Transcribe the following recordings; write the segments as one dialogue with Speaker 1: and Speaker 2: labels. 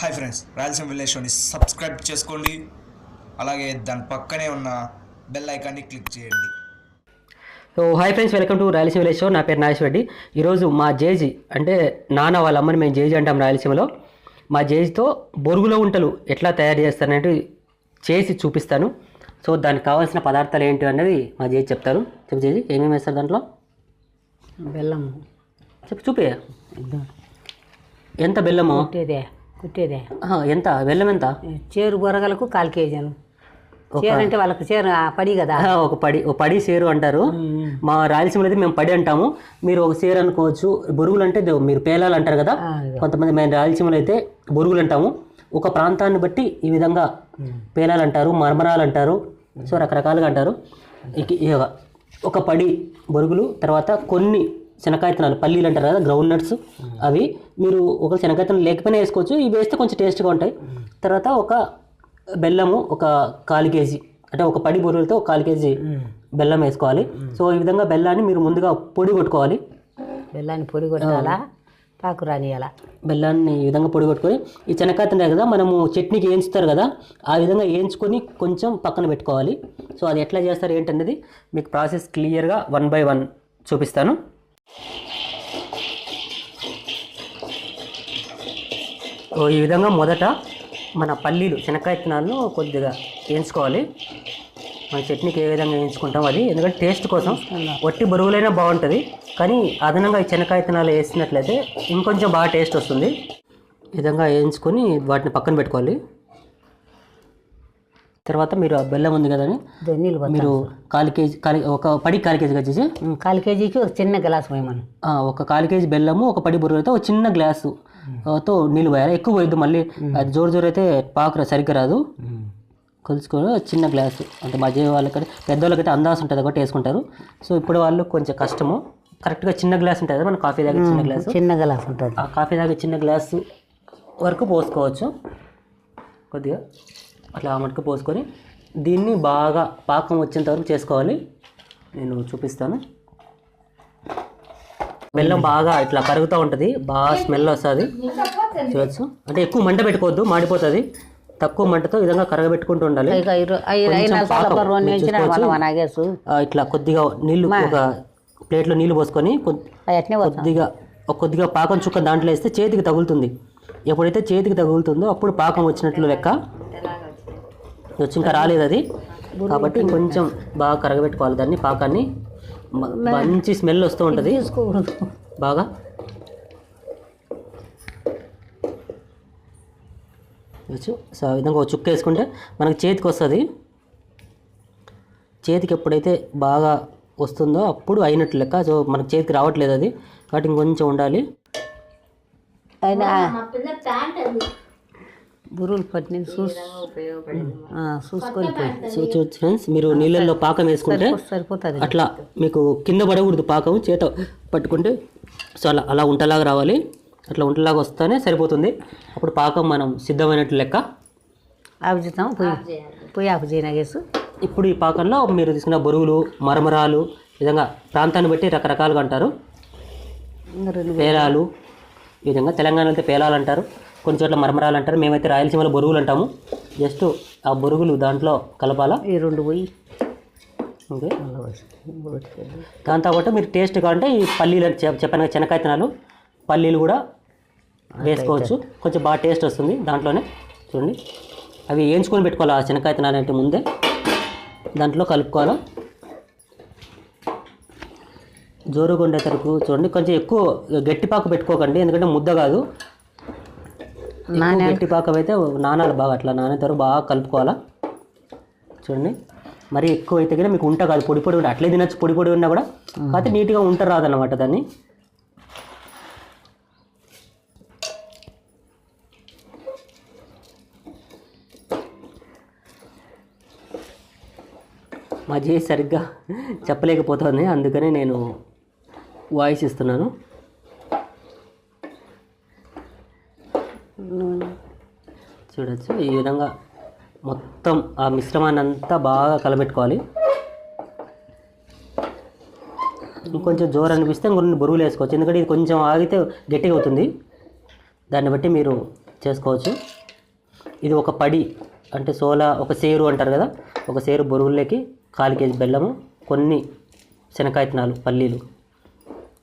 Speaker 1: Hi friends Rayalaseema village షోని subscribe చేసుకోండి. అలాగే దాని పక్కనే ఉన్న బెల్ ఐకాన్ని క్లిక్ చేయండి.
Speaker 2: So hi friends welcome to Rayalaseema village show నా పేరు నాగేశ్వర రెడ్డి. ఈరోజు మా జేజీ అంటే నాన్న వాళ్ళ అమ్మని మేము జేజీ అంటాం రాయలసీమలో. మా జేజీతో బొరుగుల ఉంటలు ఎట్లా తయారు చేస్తారనేది చేసి చూపిస్తాను. సో దానికి కావాల్సిన పదార్థాలు ఏంటి అనేది మా జేజీ చెప్తారు. చెప్పు జేజీ ఏమేమి వేస్తారు దాంట్లో?
Speaker 3: బెల్లం
Speaker 2: చెప్పు చూపి ఎంత బెల్లము?
Speaker 3: కుట్టేదే.
Speaker 2: ఎంత? బెల్లం ఎంత?
Speaker 3: చేరు గొరగలకు కాలు
Speaker 2: ఒక-
Speaker 3: చీర అంటే వాళ్ళకి చీర పడి కదా.
Speaker 2: ఒక పడి ఒక పడి సేరు అంటారు. మా రాయలసీమలో అయితే మేము పడి అంటాము. మీరు ఒక సేరు అనుకోవచ్చు. బొరుగులు అంటే మీరు పేలాలు అంటారు కదా. కొంతమంది మేము రాయలసీమలో అయితే బొరుగులు అంటాము. ఒక ప్రాంతాన్ని బట్టి ఈ విధంగా పేలాలు అంటారు మర్మరాలు అంటారు. సో రకరకాలుగా అంటారు. ఒక పడి బొరుగులు తర్వాత కొన్ని శనకాయతనాలు పల్లీలు అంటారు కదా గ్రౌండ్ నట్స్ అవి. మీరు ఒక శనకాయతనం లేకపోయినా వేసుకోవచ్చు. ఇవి వేస్తే కొంచెం టేస్ట్గా ఉంటాయి. తర్వాత ఒక బెల్లము ఒక కాలు కేజీ అంటే ఒక పడి బొరుగులతో ఒక కాలు కేజీ బెల్లం వేసుకోవాలి. సో ఈ విధంగా బెల్లాన్ని మీరు ముందుగా పొడి కొట్టుకోవాలి.
Speaker 3: బెల్లాన్ని పొడి కొట్టాలా? పాకు రానియాలా?
Speaker 2: బెల్లాన్ని ఈ విధంగా పొడి కొట్టుకొని ఈ శనకాయ ఉన్నాయి కదా మనము చట్నీకి వేయించుతారు కదా ఆ విధంగా వేయించుకొని కొంచెం పక్కన పెట్టుకోవాలి. సో అది ఎట్లా చేస్తారు ఏంటనేది మీకు ప్రాసెస్ క్లియర్గా వన్ బై వన్ చూపిస్తాను. ఈ విధంగా మొదట మన పల్లీలు శనక్కాయ విత్తనాలను కొద్దిగా వేయించుకోవాలి. మన చట్నీకి ఏ విధంగా వేయించుకుంటాం అది. ఎందుకంటే టేస్ట్ కోసం వట్టి బరువులైనా బాగుంటుంది. కానీ అదనంగా ఈ శనక్కాయ విత్తనాలు వేసినట్లయితే ఇంకొంచెం బాగా టేస్ట్ వస్తుంది. ఈ విధంగా వేయించుకొని వాటిని పక్కన పెట్టుకోవాలి. తర్వాత మీరు ఆ బెల్లం ఉంది కదని
Speaker 3: ఇదో నీళ్ళు పోతా.
Speaker 2: మీరు కాలు కేజీ కాలి ఒక పడి కాలు కేజీ వచ్చేసి
Speaker 3: కాలు కేజీకి ఒక చిన్న గ్లాస్ పోయమను.
Speaker 2: ఆ, ఒక కాలు కేజీ బెల్లము ఒక పడి బుర్రతో ఒక చిన్న గ్లాసు ఆ, తో నీళ్ళు పోయాలి. ఎక్కువ పోయొద్దు మళ్ళీ. అది జోరు జోరు అయితే పాకు రా- సరిగ్గా రాదు. కొలుచుకొని చిన్న గ్లాసు. అంటే మధ్య వాళ్ళకంటే పెద్దవాళ్ళకైతే అందాసు ఉంటుంది కాబట్టి వేసుకుంటారు. సో ఇప్పుడు వాళ్ళు కొంచెం కష్టము. కరెక్ట్గా చిన్న గ్లాస్ ఉంటుంది కదా మన కాఫీ తాగే చిన్న గ్లాసు.
Speaker 3: చిన్న గ్లాస్ ఉంటుంది.
Speaker 2: ఆ కాఫీ తాగే చిన్న గ్లాసు వరకు పోసుకోవచ్చు. కొద్దిగా. అట్లా మటుకు పోసుకొని దీన్ని బాగా పాకం వచ్చేంత వరకు చేసుకోవాలి. నేను చూపిస్తాను. బెల్లం బాగా ఇట్లా కరుగుతూ ఉంటుంది. బాగా స్మెల్ వస్తుంది. చూడొచ్చు. అంటే ఎక్కువ మంట పెట్టుకోవద్దు మాడిపోతుంది. తక్కువ మంటతో విధంగా కరగబెట్టుకుంటూ ఉండాలి. ఇట్లా కొద్దిగా నీళ్ళు ఒక ప్లేట్లో నీళ్ళు పోసుకొని కొద్దిగా కొద్దిగా పాకం చుక్క దాంట్లో వేస్తే చేతికి తగులుతుంది. ఎప్పుడైతే చేతికి తగులుతుందో అప్పుడు పాకం వచ్చినట్లు లెక్క వచ్చి ఇంకా రాలేదు అది. కాబట్టి ఇంకొంచెం బాగా కరగబెట్టుకోవాలి దాన్ని పాకాన్ని. మంచి స్మెల్ వస్తూ ఉంటుంది. బాగా. వచ్చు సో ఆ విధంగా ఒక చుక్క వేసుకుంటే మనకు చేతికి వస్తుంది. చేతికి ఎప్పుడైతే బాగా వస్తుందో అప్పుడు అయినట్లు లెక్క. సో మనకు చేతికి రావట్లేదు అది. కాబట్టి ఇంకొంచెం ఉండాలి.
Speaker 3: అయినా బురులు పట్టిన చూసి ఆ, చూసుకొని పోయి.
Speaker 2: సో చూడండి ఫ్రెండ్స్ మీరు నీళ్ళల్లో పాకం వేసుకుంటే
Speaker 3: సరిపోతుంది
Speaker 2: అట్లా మీకు కింద పడకూడదు పాకం చేత పట్టుకుంటే సో అలా అలా ఉంటలాగా రావాలి. అట్లా ఉంటలాగా వస్తేనే సరిపోతుంది. అప్పుడు పాకం మనం సిద్ధమైనట్లు లెక్క
Speaker 3: ఆపు చేద్దాం పోయి పోయి ఆపు చేయి నాగేసు
Speaker 2: ఇప్పుడు ఈ పాకంలో మీరు తీసుకున్న బొరుగులు మరమరాలు ఈ విధంగా ప్రాంతాన్ని బట్టి రకరకాలుగా అంటారు. పేలాలు ఈ విధంగా తెలంగాణలో అయితే పేలాలు అంటారు. కొన్ని చోట్ల మరమరాలు అంటారు మేమైతే రాయలసీమలో బొరుగులు అంటాము. జస్ట్ ఆ బొరుగులు దాంట్లో కలపాలా?
Speaker 3: ఈ రెండు పోయి
Speaker 2: ఓకే. దాంతోపాటు మీరు టేస్ట్ కావాలంటే ఈ పల్లీలు చెప్పాను కదా శనకాయతనాలు పల్లీలు కూడా వేసుకోవచ్చు. కొంచెం బాగా టేస్ట్ వస్తుంది దాంట్లోనే. చూడండి. అవి వేయించుకొని పెట్టుకోవాలి ఆ శనకాయతనాలు అంటే ముందే? దాంట్లో కలుపుకోవాలి? జోరుగా ఉండే తరకు చూడండి. కొంచెం ఎక్కువ గట్టిపాకు పెట్టుకోకండి ఎందుకంటే ముద్ద కాదు. ఎక్కువ గట్టిపాకం అయితే నానాలి బాగా అట్లా నానేంత వరకు బాగా కలుపుకోవాలా? చూడండి. మరి ఎక్కువ అయితే కూడా మీకు ఉంట కాదు పొడి పొడి ఉంటే అట్లే తినచ్చు పొడి పొడి ఉన్నా కూడా. కాకపోతే నీట్గా ఉంట రాదన్నమాట దాన్ని. మా జీ సరిగ్గా చెప్పలేకపోతుంది అందుకనే నేను వాయిస్ ఇస్తున్నాను. చూడొచ్చు. ఈ విధంగా మొత్తం ఆ మిశ్రమాన్ని అంతా బాగా కలబెట్టుకోవాలి. ఇంకొంచెం జోరు అనిపిస్తే ఇంకొన్ని బరువులు వేసుకోవచ్చు. ఎందుకంటే ఇది కొంచెం ఆగితే గట్టిగా అవుతుంది. దాన్ని బట్టి మీరు చేసుకోవచ్చు. ఇది ఒక పడి అంటే సోలా ఒక సేరు అంటారు కదా? ఒక సేరు బొరుగుల్లోకి కాలు కేజీ బెల్లము కొన్ని శనకాయతనాలు పల్లీలు.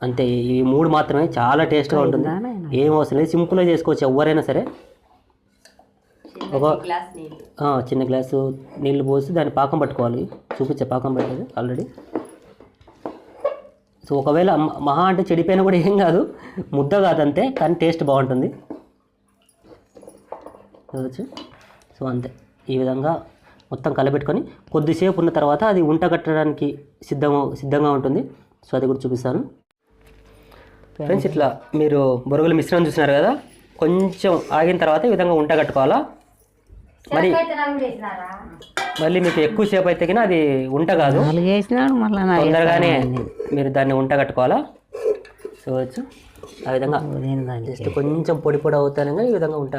Speaker 2: అంతే. ఇవి మూడు మాత్రమే చాలా టేస్ట్గా ఉంటుంది. ఏం అవసరం లేదు. సింపుల్గా చేసుకోవచ్చు ఎవరైనా సరే. ఒక చిన్న గ్లాసు నీళ్ళు. పోసి దాన్ని పాకం పట్టుకోవాలి. చూపించే పాకం పట్టేది ఆల్రెడీ. సో ఒకవేళ మహా అంటే చెడిపోయినా కూడా ఏం కాదు. ముద్ద కాదంతే కానీ టేస్ట్ బాగుంటుంది. సో అంతే. ఈ విధంగా మొత్తం కలబెట్టుకొని కొద్దిసేపు ఉన్న తర్వాత అది ఉంట కట్టడానికి సిద్ధంగా సిద్ధంగా ఉంటుంది. సో అది కూడా చూపిస్తాను. ఫ్రెండ్స్ ఇట్లా మీరు బొరుగుల మిశ్రమం చూసినారు కదా? కొంచెం ఆగిన తర్వాత ఈ విధంగా ఉంట కట్టుకోవాలా? మరి మళ్ళీ మీకు ఎక్కువ సేపు అయితే కన్నా అది ఉంట కాదు. తొందరగానే మీరు దాన్ని ఉంట కట్టుకోవాలా? చూడవచ్చు ఆ విధంగా జస్ట్ కొంచెం పొడి పొడి అవుతానగా ఈ విధంగా ఉంట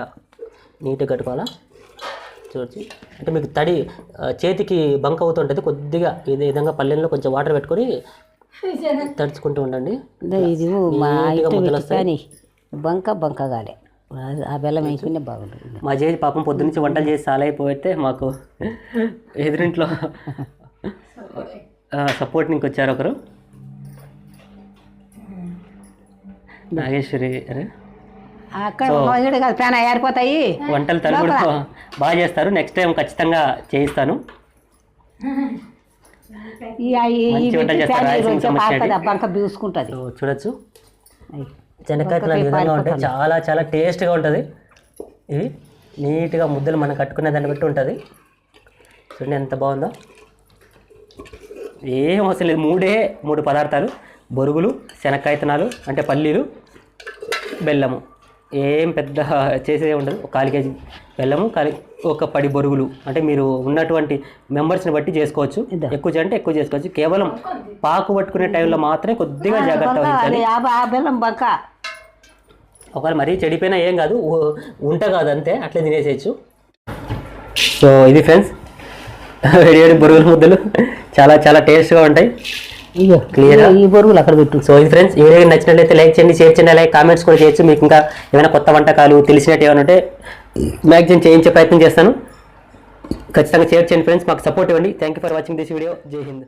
Speaker 2: నీట్గా కట్టుకోవాలా? చూడచ్చు. అంటే మీకు తడి చేతికి బంక్ అవుతుంటుంది కొద్దిగా. ఇదే విధంగా పల్లెల్లో కొంచెం వాటర్ పెట్టుకొని తడుచుకుంటూ ఉండండి.
Speaker 3: ఇదో కానీ బంక బంక కాలే ఆ బెల్లం వేసుకునే బాగుంటుంది.
Speaker 2: మా చేతి పాపం పొద్దున్నుంచి వంటలు చేసి చాలా అయిపోతే మాకు ఎదురింట్లో సపోర్ట్ నీకు వచ్చారు ఒకరు. నాగేశ్వరి
Speaker 3: అక్కడ కాదు ఏరిపోతాయి.
Speaker 2: వంటలు తను కూడా బాగా చేస్తారు. నెక్స్ట్ టైం ఖచ్చితంగా చేయిస్తాను. చూడొచ్చు. శనక్కాయలు ఈ విధంగా ఉంటాయి. చాలా చాలా టేస్ట్గా ఉంటుంది. ఇవి నీట్గా ముద్దలు మనం కట్టుకునే దాన్ని బట్టి ఉంటుంది. చూడండి ఎంత బాగుందో. ఏం అవసరం లేదు. మూడే మూడు పదార్థాలు. బొరుగులు శనక్కాయతనాలు అంటే పల్లీలు బెల్లము. ఏం పెద్ద చేసేది ఉండదు. ఒక కాలు కేజీ బెల్లము కాలి ఒక పడి బొరుగులు. అంటే మీరు ఉన్నటువంటి మెంబర్స్ని బట్టి చేసుకోవచ్చు. ఎక్కువ చేయాలంటే ఎక్కువ చేసుకోవచ్చు. కేవలం పాకు పట్టుకునే టైంలో మాత్రమే కొద్దిగా జాగ్రత్త వహించాలి
Speaker 3: బెల్లం బంక.
Speaker 2: ఒకవేళ మరీ చెడిపోయినా ఏం కాదు. ఉంట కాదు అంతే. అట్లే తినేసేయచ్చు. సో ఇది ఫ్రెండ్స్ వేడి వేడి బొరుగుల ముద్దలు. చాలా చాలా టేస్ట్గా ఉంటాయి.
Speaker 3: ఇగో
Speaker 2: క్లియర్
Speaker 3: ఈ బొరుగులు అక్కడ పెట్టు.
Speaker 2: సో ఇది ఫ్రెండ్స్ ఈ వీడియో నచ్చినట్లయితే లైక్ చేయండి షేర్ చేయండి అలాగే కామెంట్స్ కూడా చేయొచ్చు. మీకు ఇంకా ఏమైనా కొత్త వంటకాలు తెలిసినట్టు ఏమైనా ఉంటే మ్యాక్సిమం చేయించే ప్రయత్నం చేస్తాను. ఖచ్చితంగా షేర్ చేయండి ఫ్రెండ్స్ మాకు సపోర్ట్ ఇవ్వండి. Thank you for watching this video Jai Hind